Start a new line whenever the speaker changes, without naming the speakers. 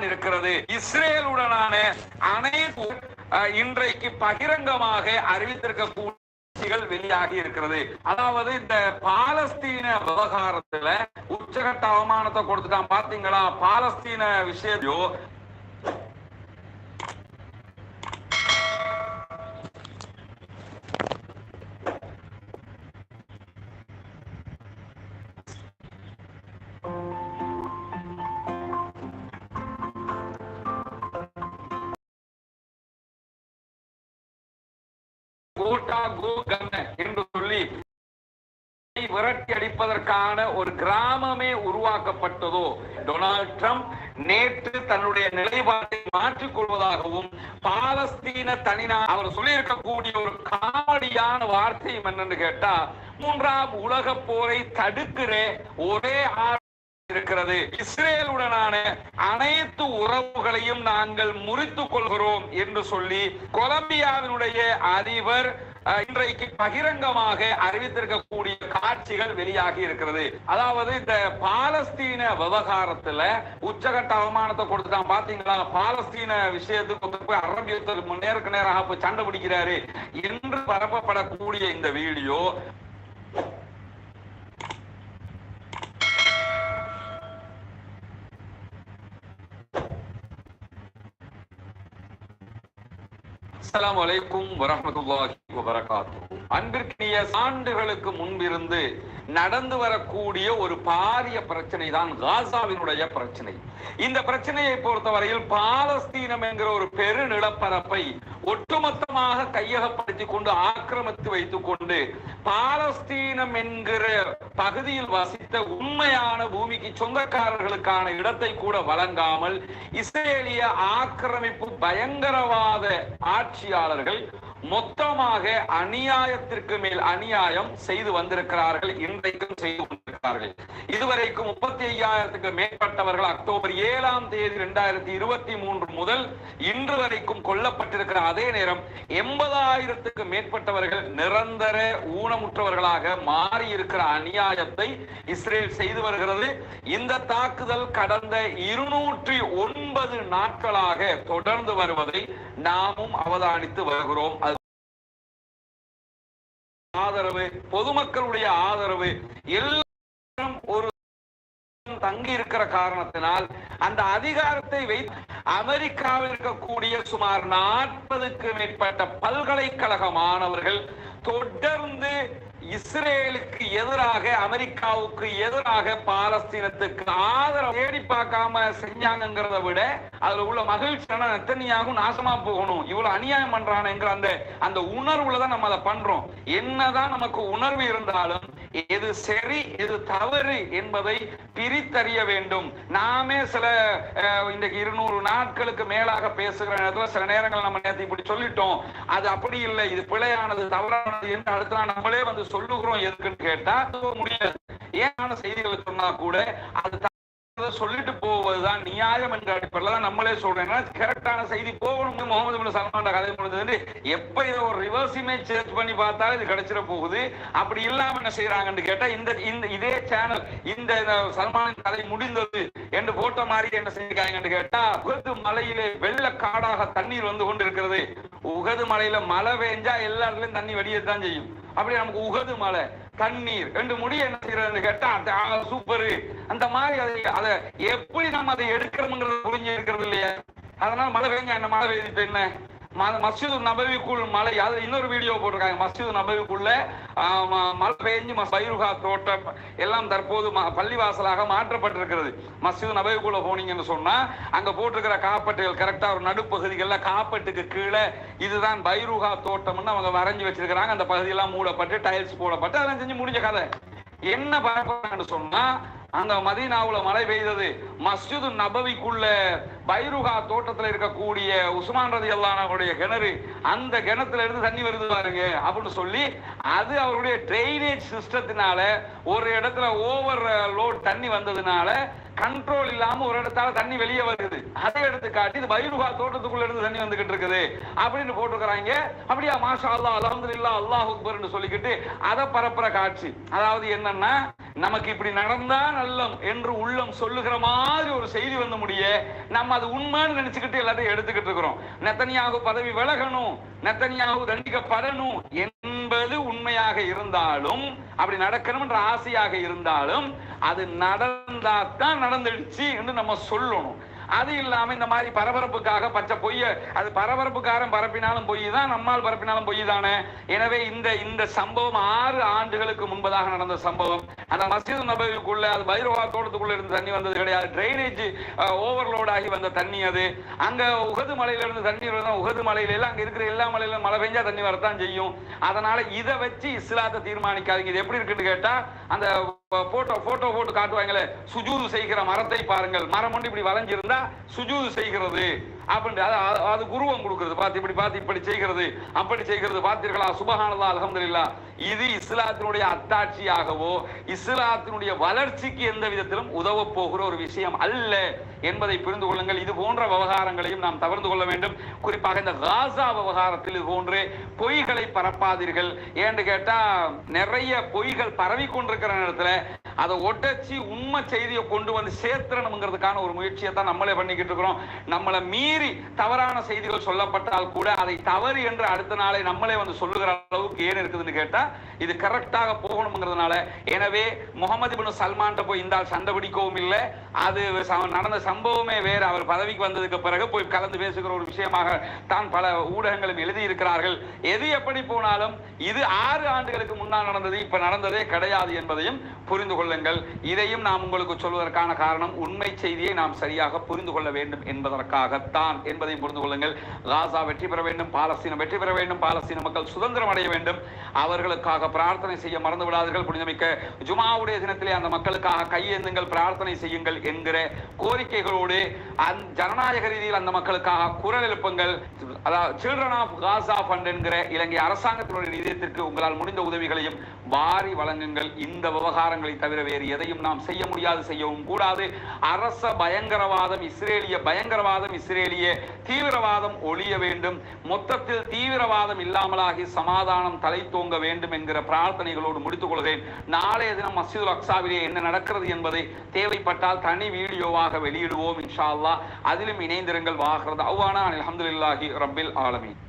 இருக்கிறது. இஸ்ரேலுடனான அனைத்து இன்றைக்கு பகிரங்கமாக அறிவித்திருக்கக்கூடிய வெளியாகி இருக்கிறது. அதாவது இந்த பாலஸ்தீன விவகாரத்துல உச்சகட்ட அவமானத்தை கொடுத்துட்டான். பாத்தீங்களா? பாலஸ்தீன விஷயத்தையோ கூட்டா கூகன்ன என்று சொல்லி விரட்டி அடிப்பதற்கான ஒரு கிராமமே உருவாக்கப்பட்டதோ டொனால்ட் ட்ரம்ப் நேற்று தன்னுடைய நிலைப்பாட்டை மாற்றிக் கொள்வதாகவும் பாலஸ்தீன தனினா அவர் சொல்லியிருக்கக்கூடிய ஒரு காமெடியான வார்த்தையும் என்னன்னு கேட்டா மூன்றாம் உலக போரை தடுக்கிற ஒரே ஆள் இருக்கிறது இஸ்ரேலுடனான அனைத்து உறவுகளையும் நாங்கள் முறித்துக் கொள்கிறோம் என்று சொல்லி கொலம்பியாவினுடைய அதிபர் இன்றைக்கு பகிரங்கமாக அறிவித்திருக்கக்கூடிய காட்சிகள் வெளியாகி இருக்கிறது. அதாவது இந்த பாலஸ்தீன விவகாரத்துல உச்சகட்ட அவமானத்தை கொடுத்துட்டான். பாத்தீங்களா? பாலஸ்தீன விஷயத்துக்கு போய் அரபியத்தில் நேருக்கு நேராக போய் சண்டை பிடிக்கிறாரு. என்று பரப்பப்படக்கூடிய இந்த வீடியோ அஸ்லாம் அலைக்கும் வரஹ்மத்துல்லாஹி வரகாத்து அன்பிற்கினிய சான்றுகளுக்கு முன்பிருந்து நடந்து வரக்கூடிய ஒரு பாரிய பிரச்சனை தான் காசாவினுடைய பிரச்சனை. இந்த பிரச்சனையை பொறுத்தவரையில் பாலஸ்தீனம் என்கிற ஒரு பெரு நிலப்பரப்பை ஒட்டுமொத்தமாக கையகப்படுத்தி கொண்டு ஆக்கிரமித்து வைத்துக் கொண்டு பாலஸ்தீனம் என்கிற பகுதியில் வசித்த உண்மையான பூமிக்கு சொந்தக்காரர்களுக்கான இடத்தை கூட வழங்காமல் இஸ்ரேலிய ஆக்கிரமிப்பு பயங்கரவாத ஆட்சியாளர்கள் மொத்தமாக அநியாயத்திற்கு மேல் அநியாயம் செய்து வந்திருக்கிறார்கள் இன்றைக்கும் செய்து கொண்டிருக்கிறார்கள். இதுவரைக்கும் முப்பத்தி ஐயாயிரத்துக்கு மேற்பட்டவர்கள் அக்டோபர் ஏழாம் தேதி இரண்டாயிரத்தி இருபத்தி மூன்று முதல் இன்று வரைக்கும் கொல்லப்பட்டிருக்கிற அதே நேரம் எண்பதாயிரத்துக்கு மேற்பட்டவர்கள் நிரந்தர ஊனமுற்றவர்களாக மாறி இருக்கிற அநியாயத்தை இஸ்ரேல் செய்து வருகிறது. இந்த தாக்குதல் கடந்த இருநூற்றி ஒன்பது நாட்களாக தொடர்ந்து வருவதை நாமும் அவதானித்து வருகிறோம். ஆதரவு பொதுமக்களுடைய ஆதரவு எல்லாரும் ஒரு தங்கி இருக்கிற காரணத்தினால் அந்த அதிகாரத்தை வைத்து அமெரிக்காவில் இருக்கக்கூடிய சுமார் நாற்பதுக்கு மேற்பட்ட பல்கலைக்கழக மாணவர்கள் தொடர்ந்து இஸ்ரேலுக்கு எதிராக அமெரிக்காவுக்கு எதிராக பாலஸ்தீனத்துக்கு ஆதரவு தேடி பார்க்காம செஞ்சாங்கிறத விட அதுல உள்ள மகிழ்ச்சியான எத்தனையாகும் நாசமா போகணும். இவ்வளவு அநியாயம் பண்றானுங்கிற அந்த அந்த உணர்வுல தான் நம்ம அதை பண்றோம். என்னதான் நமக்கு உணர்வு இருந்தாலும் எது சரி எது தவறு என்பதை பிரித்தறிய வேண்டும். நாமே சில இந்த இருநூறு நாட்களுக்கு மேலாக பேசுகிற நேரத்தில் சில நேரங்கள் நம்ம நேரத்தை இப்படி சொல்லிட்டோம். அது அப்படி இல்லை. இது பிழையானது தவறானது என்று அடுத்த நாள் நம்மளே வந்து சொல்லுகிறோம் எதுக்குன்னு கேட்டா முடியாது. ஏன் செய்திகளை சொன்னா கூட அது சொல்லிட்டு போவதுதான் நியாயம் என்ற அடிப்படையில் தான் நம்மளே சொல்றேன் கரெக்டான செய்தி போகணும். முகமது பின் சல்மான் கதை முடிஞ்சது எப்ப இதை ஒரு ரிவர்ஸ் இமேஜ் சேஞ்ச் பண்ணி பார்த்தாலும் இது கிடைச்சிட போகுது. அப்படி இல்லாம என்ன செய்யறாங்கன்னு கேட்டா இந்த இந்த இதே சேனல் இந்த சல்மானின் கதை முடிந்தது என்று போட்ட மாதிரி என்ன செஞ்சிருக்காங்கன்னு கேட்டா உகது மலையிலே வெள்ள காடாக தண்ணீர் வந்து கொண்டிருக்கிறது. உகது மலையில மழை பெஞ்சா எல்லா இடத்துலயும் தண்ணி வெளியே தான் செய்யும். அப்படி நமக்கு உகது மலை தண்ணீர் ரெண்டு முடிய என்ன செய்யறது கேட்டா சூப்பர். அந்த மாதிரி அதை அதை எப்படி நம்ம அதை எடுக்கிறோம்ங்கிறது புரிஞ்சு இருக்கிறது இல்லையா? அதனால மழை பெஞ்சா என்ன? மழை பெய்யுது என்ன? மஸ்ஜிது நபவிக்குள் மலை அது இன்னொரு வீடியோ போட்டிருக்காங்க. மஸ்ஜிது நபவிக்குள்ள ம- மழை பெய்ஞ்சு மஸ் பைருகா தோட்டம் எல்லாம் தற்போது ம- பள்ளிவாசலாக மாற்றப்பட்டிருக்கிறது. மஸ்ஜிது நபவிக்குள்ள போனீங்கன்னு சொன்னா அங்க போட்டிருக்கிற காப்பட்டுகள் கரெக்டா ஒரு நடுப்பகுதிகளில் காப்பட்டுக்கு கீழே இதுதான் பைருகா தோட்டம்னு அவங்க வரைஞ்சி வச்சிருக்கிறாங்க. அந்த பகுதியெல்லாம் மூடப்பட்டு டைல்ஸ் போடப்பட்டு அதெல்லாம் செஞ்சு முடிஞ்ச கதை. என்ன பார்ப்பாங்கன்னு சொன்னா அந்த மதீனாவுல மழை பெய்தது. மஸ்ஜிது நபவிக்குள்ள பைருகா தோட்டத்துல இருக்கக்கூடிய உஸ்மான் ரதி அல்லானவருடைய கிணறு அந்த கிணத்துல இருந்து தண்ணி வருது பாருங்க அப்படின்னு சொல்லி அது அவருடைய ட்ரைனேஜ் சிஸ்டத்தினால ஒரு இடத்துல ஓவர் லோட் தண்ணி வந்ததுனால கண்ட்ரோல் இல்லாம ஒரு இடத்தால தண்ணி வெளியே வருது. அதை எடுத்து காட்டி இது பைருகா தோட்டத்துக்குள்ள இருந்து தண்ணி வந்துகிட்டு இருக்குது. அப்படின்னு போட்டுக்கிறாங்க அப்படியா மாஷா அல்லாஹ் இல்லா அல்லாஹ் அக்பர்னு சொல்லிக்கிட்டு அதை பரப்புற காட்சி. அதாவது என்னன்னா நமக்கு இப்படி நடந்தா நல்லம் என்று உள்ளம் சொல்லுகிற மாதிரி ஒரு செய்தி வந்த முடிய நம்ம அது உண்மைன்னு நினைச்சுக்கிட்டு எல்லாத்தையும் எடுத்துக்கிட்டு இருக்கிறோம். நெத்தனியாக பதவி விலகணும் நெத்தனியாக தண்டிக்கப்படணும் என்பது உண்மையாக இருந்தாலும் அப்படி நடக்கணும்ன்ற ஆசையாக இருந்தாலும் அது நடந்தா தான் நடந்துடுச்சு என்று நம்ம சொல்லணும். அது இல்லாம இந்த மாதிரி பரபரப்புக்காக பச்சை பொய்ய அது பரபரப்புக்காரன் பரப்பினாலும் பொய் தான் நம்மால் பரப்பினாலும் பொய் தானே. எனவே இந்த இந்த சம்பவம் ஆறு ஆண்டுகளுக்கு முன்பதாக நடந்த சம்பவம். அந்த மஸ்ஜித் நபர்களுக்குள்ள அது பைரவா தோட்டத்துக்குள்ள இருந்து தண்ணி வந்தது கிடையாது. டிரைனேஜ் ஓவர்லோட் ஆகி வந்த தண்ணி அது. அங்க உகது மலையில இருந்து தண்ணி வருதான் உகது மலையில எல்லாம் அங்க இருக்கிற எல்லா மலையிலும் மழை பெஞ்சா தண்ணி வரத்தான் செய்யும். அதனால இதை வச்சு இஸ்லாத்தை தீர்மானிக்காதீங்க. இது எப்படி இருக்குன்னு கேட்டா அந்த போட்டோ போட்டோ போட்டு காட்டுவாங்களே சுஜூது செய்கிற மரத்தை பாருங்கள். மரம் ஒன்று இப்படி வளைஞ்சிருந்தா சுஜூது செய்கிறது. அப்படின்ட்டு அது அது- குருவம் கொடுக்கிறது. பார்த்து இப்படி பார்த்து இப்படி செய்கிறது. அப்படி செய்கிறது. பார்த்தீர்களா? சுபகானதா அல்ஹம்துலில்லாஹ். இது இஸ்லாத்தினுடைய அத்தாட்சியாகவோ இஸ்லாத்தினுடைய வளர்ச்சிக்கு எந்த விதத்திலும் உதவ போகிற ஒரு விஷயம் அல்ல என்பதை புரிந்து கொள்ளுங்கள். இது போன்ற விவகாரங்களையும் நாம் தவிர்த்து கொள்ள வேண்டும். குறிப்பாக இந்த காசா விவகாரத்தில் இது போன்று பொய்களை பரப்பாதீர்கள். ஏன்னு கேட்டா நிறைய பொய்கள் பரவி கொண்டிருக்கிற நேரத்தில் அதை ஒட்டச்சி உண்மை செய்தியை கொண்டு வந்து சேர்த்தணுங்கிறதுக்கான ஒரு முயற்சியை தான் நம்மளே பண்ணிக்கிட்டு இருக்கிறோம். நம்மளை மீறி தவறான செய்திகள் சொல்லப்பட்டால் கூட அதை தவறு என்று அடுத்த நாளை நம்மளே வந்து சொல்லுகிற அளவுக்கு ஏன் இருக்குதுன்னு கேட்டா இது கரெக்டாக போகணுங்கிறதுனால எனவே முகமது பின் சல்மான்ட்ட போய் இந்த சண்டை பிடிக்கவும் இல்லை. அது நடந்த சம்பவமே வேறு. அவர் பதவிக்கு வந்ததுக்கு பிறகு போய் கலந்து பேசுகிற ஒரு விஷயமாக தான் பல ஊடகங்களும் எழுதியிருக்கிறார்கள். எது எப்படி போனாலும் இது ஆறு ஆண்டுகளுக்கு முன்னால் நடந்தது இப்ப நடந்ததே கிடையாது என்பதையும் புரிந்து கொள்ளுங்கள். இதையும் நாம் உங்களுக்கு சொல்வதற்கான காரணம் உண்மை செய்தியை நாம் சரியாக புரிந்து கொள்ள வேண்டும் என்பதற்காகத்தான். என்பதையும் புரிந்து கொள்ளுங்கள். காசா வெற்றி பெற வேண்டும் பாலஸ்தீனம் வெற்றி பெற வேண்டும் பாலஸ்தீன மக்கள் சுதந்திரம் அடைய வேண்டும். அவர்களுக்காக பிரார்த்தனை செய்ய மறந்து விடாதீர்கள் புனிதமிக்க. ஜுமாவுடைய தினத்திலே அந்த மக்களுக்காக கையேந்துங்கள் பிரார்த்தனை செய்யுங்கள் என்கிற கோரிக்கைகளோடு அந் ஜனநாயக ரீதியில் அந்த மக்களுக்காக குரல் எழுப்புங்கள். அதாவது சில்ட்ரன் ஆஃப் காசா ஃபண்ட் என்கிற இலங்கை அரசாங்கத்தினுடைய நிதியத்திற்கு உங்களால் முடிந்த உதவிகளையும் வாரி வழங்குங்கள். இந்த விவகாரங்களை தவிர வேறு எதையும் நாம் செய்ய முடியாது செய்யவும் கூடாது. அரச பயங்கரவாதம் இஸ்ரேலிய பயங்கரவாதம் இஸ்ரேலிய தீவிரவாதம் ஒழிய வேண்டும். மொத்தத்தில் தீவிரவாதம் இல்லாமலாகி சமாதானம் தலை தோங்க வேண்டும் என்கிற பிரார்த்தனைகளோடு முடித்துக் கொள்கிறேன். நாளைய தினம் மஸ்ஜிதுல் அக்சாவிலே என்ன நடக்கிறது என்பதை தேவைப்பட்டால் தனி வீடியோவாக வெளியிடுவோம் இன்ஷா அல்லாஹ். அதிலும் இணைந்திருங்கள். வாகிறது அவ்வானா அலமதுல்லாஹி ரப்பில் ஆலமீன்.